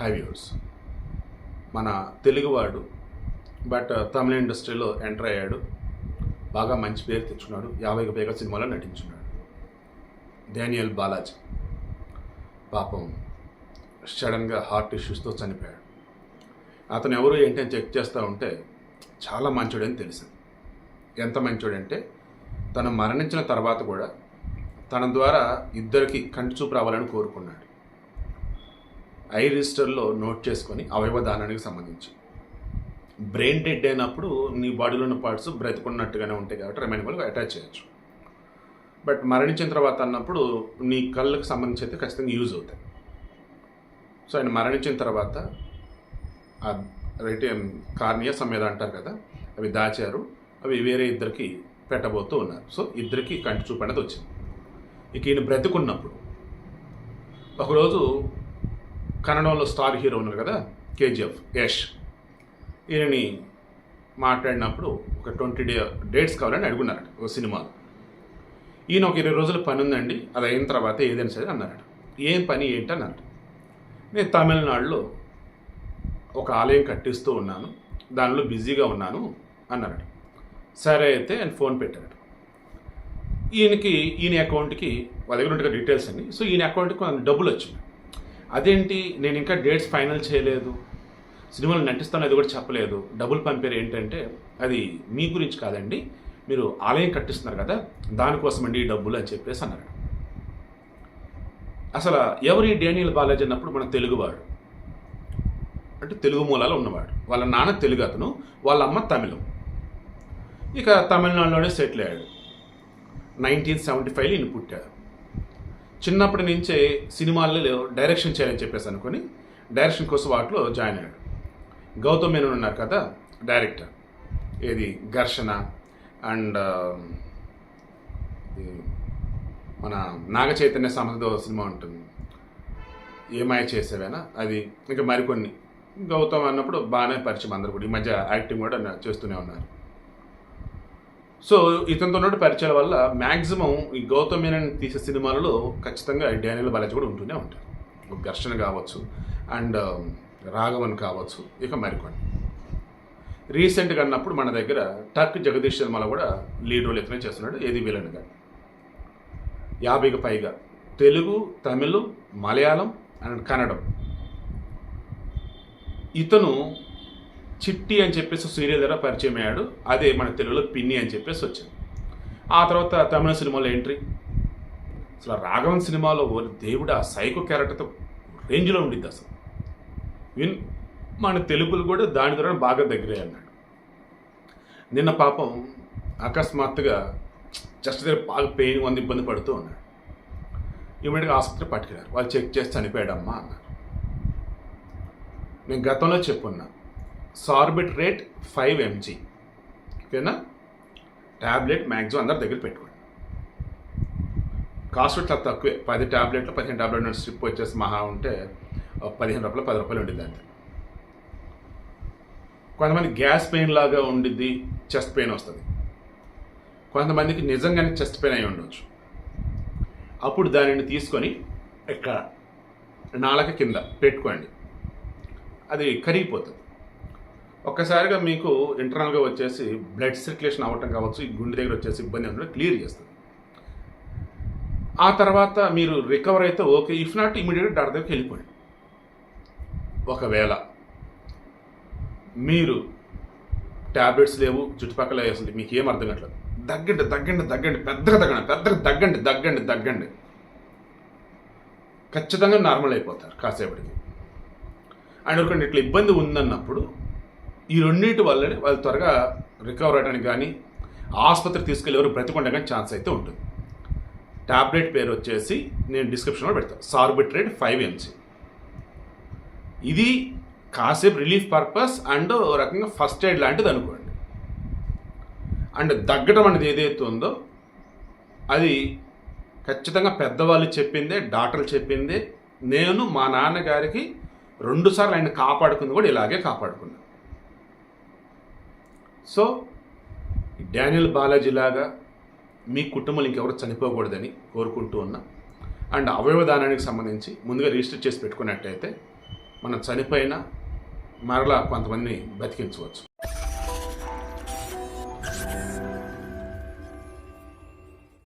హైవ్యూర్స్ మన తెలుగువాడు but uh, తమిళ ఇండస్ట్రీలో ఎంటర్ అయ్యాడు. బాగా మంచి పేరు తెచ్చుకున్నాడు. యాభైకి పైగా సినిమాలో నటించున్నాడు. డానియల్ బాలాజీ. పాపం సడన్గా హార్ట్ ఇష్యూస్తో చనిపోయాడు. అతను ఎవరు ఏంటి అని చెక్ చేస్తూ ఉంటే చాలా మంచోడని తెలిసింది ఎంత మంచోడంటే తను మరణించిన తర్వాత కూడా తన ద్వారా ఇద్దరికి కంటి చూపు రావాలని కోరుకున్నాడు. ఐ రిజిస్టర్లో నోట్ చేసుకొని అవయవ దానానికి సంబంధించి. బ్రెయిన్ డెడ్ అయినప్పుడు నీ బాడీలో ఉన్న పార్ట్స్ బ్రతుకున్నట్టుగానే ఉంటాయి కాబట్టి రిమైనబుల్గా అటాచ్ చేయొచ్చు. బట్ మరణించిన తర్వాత అన్నప్పుడు నీ కళ్ళకు సంబంధించి అయితే ఖచ్చితంగా యూజ్ అవుతాయి. సో ఆయన మరణించిన తర్వాత రైట్ కార్నియా సమ్మేద అంటారు కదా అవి దాచారు అవి వేరే ఇద్దరికి పెట్టబోతూ ఉన్నారు. సో ఇద్దరికి కంటి చూపు అనేది వచ్చింది. ఇక ఈయన బ్రతుకున్నప్పుడు ఒకరోజు కన్నడంలో స్టార్ హీరో ఉన్నారు కదా కేజీఎఫ్ యష్. ఈయనని మాట్లాడినప్పుడు ఒక ట్వంటీ డే డేట్స్ కావాలని అడుగున్నారట ఒక సినిమా ఈయన ఒక ఇరవై రోజుల పని ఉందండి అది అయిన తర్వాత ఏదైనా సరే అన్నారట. ఏం పని ఏంటి అన్నారట. నేను తమిళనాడులో ఒక ఆలయం కట్టిస్తూ ఉన్నాను దానిలో బిజీగా ఉన్నాను అన్నారట. సరే అయితే ఆయన ఫోన్ పెట్టారట. ఈయనకి ఈయన అకౌంట్కి వాళ్ళ దగ్గర ఉంటే డీటెయిల్స్ అన్ని సో ఈయన అకౌంట్కి కొంత డబ్బులు వచ్చింది. అదేంటి? నేను ఇంకా డేట్స్ ఫైనల్ చేయలేదు. సినిమాలు నటిస్తాను అది కూడా చెప్పలేదు. డబ్బులు పంపారు ఏంటంటే అది మీ గురించి కాదండి. మీరు ఆలయం కట్టిస్తున్నారు కదా దానికోసం అండి ఈ డబ్బులు అని చెప్పేసి అన్నారు. అసలు ఎవరి డేనియల్ బాలాజీ అన్నప్పుడు మన తెలుగువాడు? అంటే తెలుగు మూలాలు ఉన్నవాడు. వాళ్ళ నాన్న తెలుగు అతను వాళ్ళ అమ్మ తమిళం. ఇక తమిళనాడులోనే సెటిల్ అయ్యాడు. నైన్టీన్ సెవెంటీ ఫైవ్లో ఈయన పుట్టాడు. చిన్నప్పటి నుంచే సినిమాల్లో డైరెక్షన్ చేయాలని చెప్పేసి అనుకుని డైరెక్షన్ కోసం వాటిలో జాయిన్ అయ్యాడు. గౌతమ్ మేనన్ ఉన్నారు కదా డైరెక్టర్ ఏది? ఘర్షణ అండ్ మన నాగ చైతన్య సమతో సినిమా ఉంటుంది. ఏమాయ చేసేవేనా? అది ఇంకా మరికొన్ని. గౌతమ్ అన్నప్పుడు బాగానే పరిచయం అందరు కూడా. ఈ మధ్య యాక్టింగ్ కూడా చేస్తూనే ఉన్నారు. సో ఇతనితో ఉన్న పరిచయాల వల్ల మ్యాక్సిమం ఈ గౌతమ్ మీనన్ తీసే సినిమాలలో ఖచ్చితంగా డానియల్ బాలాజీ కూడా ఉంటూనే ఉంటారు. ఒక ఘర్షణ కావచ్చు అండ్ రాఘవన్ కావచ్చు ఇక మరికొన్ని. రీసెంట్గా అన్నప్పుడు మన దగ్గర టక్ జగదీష్ సినిమాలో కూడా లీడ్ రోల్ ఇతనే చేస్తున్నాడు ఏది విలన్గా యాభైకి పైగా తెలుగు తమిళ్ మలయాళం అండ్ కన్నడం. ఇతను చిట్టి అని చెప్పేసి సీరియల్ ద్వారా పరిచయం అయ్యాడు. అదే మన తెలుగులో పిన్ని అని చెప్పేసి వచ్చింది. ఆ తర్వాత తమిళ సినిమాలో ఎంట్రీ. అసలు రాఘవన్ సినిమాలో ఓ దేవుడు ఆ సైకో క్యారెక్టర్తో రేంజ్లో ఉండిద్ది అసలు. విన్ మన తెలుగులు కూడా దాని ద్వారా బాగా దగ్గరే అన్నాడు. నిన్న పాపం అకస్మాత్తుగా జస్ట్ దగ్గర బాగా పెయిన్ ఉంది ఇబ్బంది పడుతూ ఉన్నాడు. ఇమీడియట్గా ఆసుపత్రి పట్టుకెళ్ళారు. వాళ్ళు చెక్ చేసి చనిపోయాడమ్మా అన్నారు. నేను గతంలో చెప్పున్నాను సార్బిట్ రేట్ ఫైవ్ ఎంజీ. ఓకేనా? ట్యాబ్లెట్ మ్యాక్సిమం అందరి దగ్గర పెట్టుకోండి. కాస్ట్ ఇట్లా తక్కువే. పది ట్యాబ్లెట్లు పదిహేను ట్యాబ్లెట్ స్ట్రిప్ వచ్చేసి మహా ఉంటే పదిహేను రూపాయలు పది రూపాయలు ఉండేది అంతే. కొంతమంది గ్యాస్ పెయిన్ లాగా ఉండిద్ది చెస్ట్ పెయిన్ వస్తుంది. కొంతమందికి నిజంగానే చెస్ట్ పెయిన్ అయి ఉండొచ్చు. అప్పుడు దానిని తీసుకొని ఇక్కడ నాలక కింద పెట్టుకోండి. అది కరిగిపోతుంది. ఒక్కసారిగా మీకు ఇంటర్నల్గా వచ్చేసి బ్లడ్ సర్క్యులేషన్ అవ్వటం కావచ్చు ఈ గుండె దగ్గర వచ్చేసి ఇబ్బంది ఉండడం క్లియర్ చేస్తుంది. ఆ తర్వాత మీరు రికవర్ అయితే ఓకే ఇఫ్ నాట్ ఇమీడియట్గా డాక్టర్ దగ్గరికి వెళ్ళిపోండి. ఒకవేళ మీరు ట్యాబ్లెట్స్ లేవు చుట్టుపక్కల అసలు మీకు ఏం అర్థం కావట్లేదు. దగ్గండి దగ్గండి దగ్గండి పెద్దగా తగ్గండి పెద్దగా దగ్గండి దగ్గండి దగ్గండి ఖచ్చితంగా నార్మల్ అయిపోతారు కాసేపటికి. అండ్ ఒకటి ఇట్లా ఇబ్బంది ఉందన్నప్పుడు ఈ రెండింటి వల్లనే వాళ్ళు త్వరగా రికవర్ అవడానికి కానీ ఆసుపత్రికి తీసుకెళ్ళి ఎవరు బ్రతికొండ కానీ ఛాన్స్ అయితే ఉంటుంది. ట్యాబ్లెట్ పేరు వచ్చేసి నేను డిస్క్రిప్షన్లో పెడతాను సార్బిట్రేట్ ఫైవ్ ఎంసీ ఇది కాసేపు రిలీఫ్ పర్పస్ అండ్ ఓ రకంగా ఫస్ట్ ఎయిడ్ లాంటిది అనుకోండి. అండ్ దగ్గటం అనేది ఏదైతే ఉందో అది ఖచ్చితంగా పెద్దవాళ్ళు చెప్పిందే డాక్టర్లు చెప్పిందే నేను మా నాన్నగారికి రెండుసార్లు ఆయన కాపాడుకుంది కూడా ఇలాగే కాపాడుకున్నాను సో డానియల్ బాలాజీ లాగా మీ కుటుంబంలో ఇంకెవరు చనిపోకూడదని కోరుకుంటూ ఉన్నా అండ్ అవయవదానానికి సంబంధించి ముందుగా రిజిస్టర్ చేసి పెట్టుకున్నట్టయితే మనం చనిపోయినా మరలా కొంతమందిని బతికించవచ్చు.